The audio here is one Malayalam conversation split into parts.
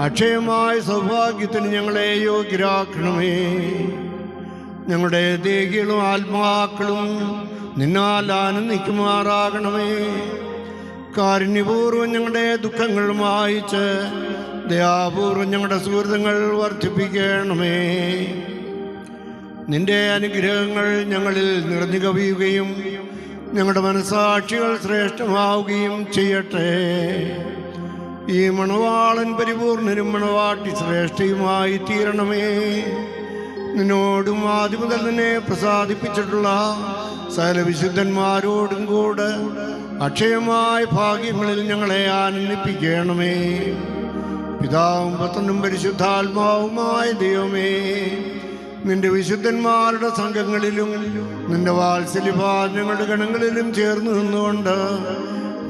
അക്ഷയമായ സൗഭാഗ്യത്തിന് ഞങ്ങളെ യോഗ്യരാക്കണമേ. ഞങ്ങളുടെ ദേഹികളും ആത്മാക്കളും നിന്നാൽ ആനന്ദിക്കുമാറാകണമേ. കാരുണ്യപൂർവം ഞങ്ങളുടെ ദുഃഖങ്ങൾ മായിച്ച് ദയാപൂർവം ഞങ്ങളുടെ സുഹൃതങ്ങൾ വർദ്ധിപ്പിക്കണമേ. നിന്റെ അനുഗ്രഹങ്ങൾ ഞങ്ങളിൽ നിറഞ്ഞു കവിയുകയും ഞങ്ങളുടെ മനസാക്ഷികൾ ശ്രേഷ്ഠമാവുകയും ചെയ്യട്ടെ. ഈ മണവാളൻ പരിപൂർണനും മണവാട്ടി ശ്രേഷ്ഠയുമായി തീരണമേ. നിന്നോടും ആദ്യം മുതൽ നിന്നെ പ്രസാദിപ്പിച്ചിട്ടുള്ള സകല വിശുദ്ധന്മാരോടും കൂടെ അക്ഷയമായ ഭാഗ്യങ്ങളിൽ ഞങ്ങളെ ആനന്ദിപ്പിക്കണമേ. പിതാവും പത്തനും പരിശുദ്ധാത്മാവുമായ ദൈവമേ നിന്റെ വിശുദ്ധന്മാരുടെ സംഘങ്ങളിലും നിന്റെ വാത്സല്യഭാരങ്ങളുടെ ഗണങ്ങളിലും ചേർന്ന് നിന്നുകൊണ്ട്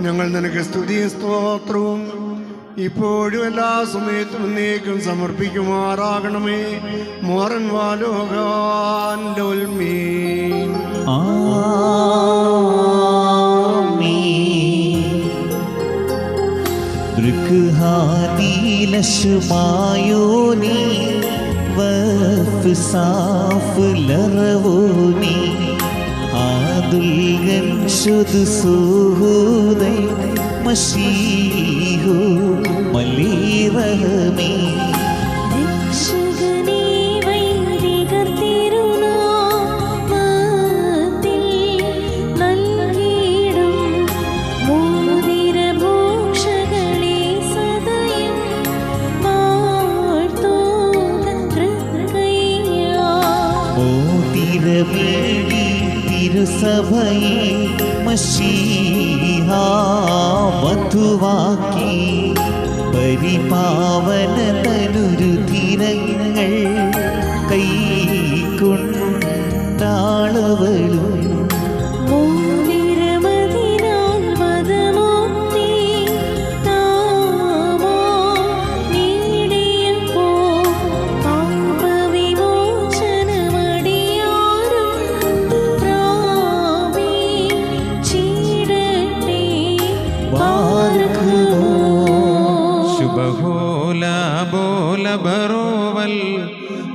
ഞങ്ങൾ നിനക്ക് സ്തുതിയും സ്തോത്രവും ഇപ്പോഴും എല്ലാ സമയത്തും നീക്കം സമർപ്പിക്കുമാറാകണമേ. മോറൻ ഉൽമീൻ ദൃഗ്ഹാനീലശുമായോനി വഫ് സാഫ് ലറവോനി ആദുൽഗൻ ശുദ് സുഹൂദൈ മലീറഹമീ മലീറഹമേ सभै मसीहा मथुवा की परिपावन तन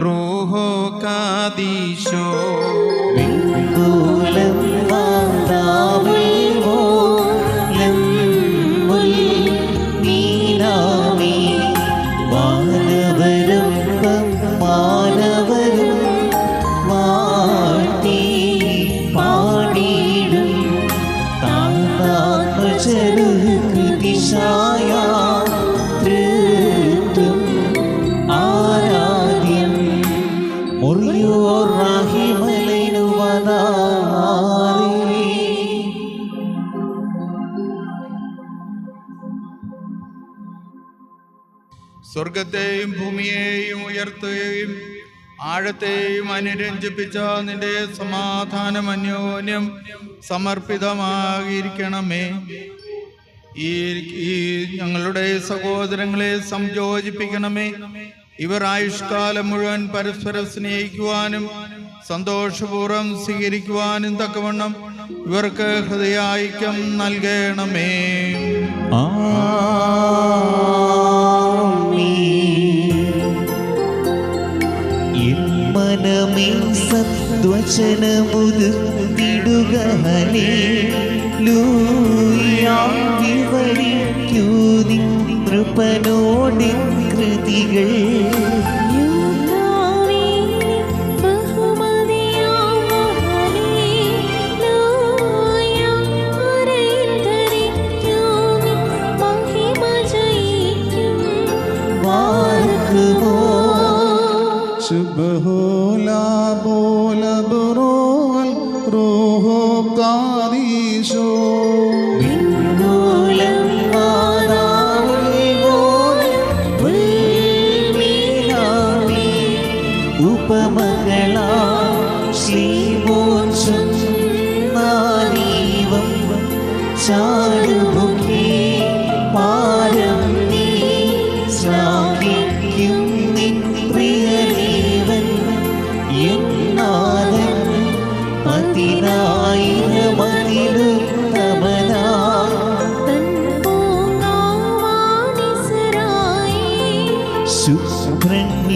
റൂഹോ കാദീശോ. സ്വർഗത്തെയും ഭൂമിയെയും ഉയർത്തുകയും ആഴത്തെയും അനുരഞ്ജിപ്പിച്ച നിന്റെ സമാധാനം അന്യോന്യം സമർപ്പിതമാകിയിരിക്കണമേ ഈ ഈ ഞങ്ങളുടെ സഹോദരങ്ങളെ സംയോജിപ്പിക്കണമേ. ഇവർ ആയുഷ്കാലം മുഴുവൻ പരസ്പരം സ്നേഹിക്കുവാനും സന്തോഷപൂർവം സ്വീകരിക്കുവാനും തക്കവണ്ണം ഇവർക്ക് ഹൃദയായിക്യം നൽകണമേ. മനമേ സദ്വചനമുരുത്തിടുകഹലേ ലൂയാം വിവരിക്കൂ നിൻ കൃതികൾ. ശുഭഹോല ബോല ബറോൽ റോഹോ കാദീശോ വിണ്ണോലം വാനാവിൽവോലം പുൽമീനാമി ഉപമകളാ ശ്രീമോക്ഷം നാനീവം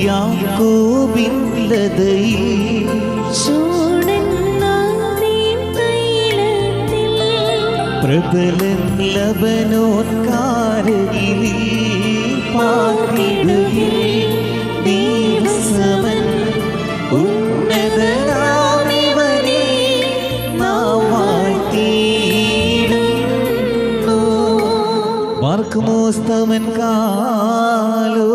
യാക്കോബിൻ ലതയിൽ പ്രബലൻ വാഴ്ത്തിയിടുന്നു. പാർക്കുമോസ്തമൻ കാലോ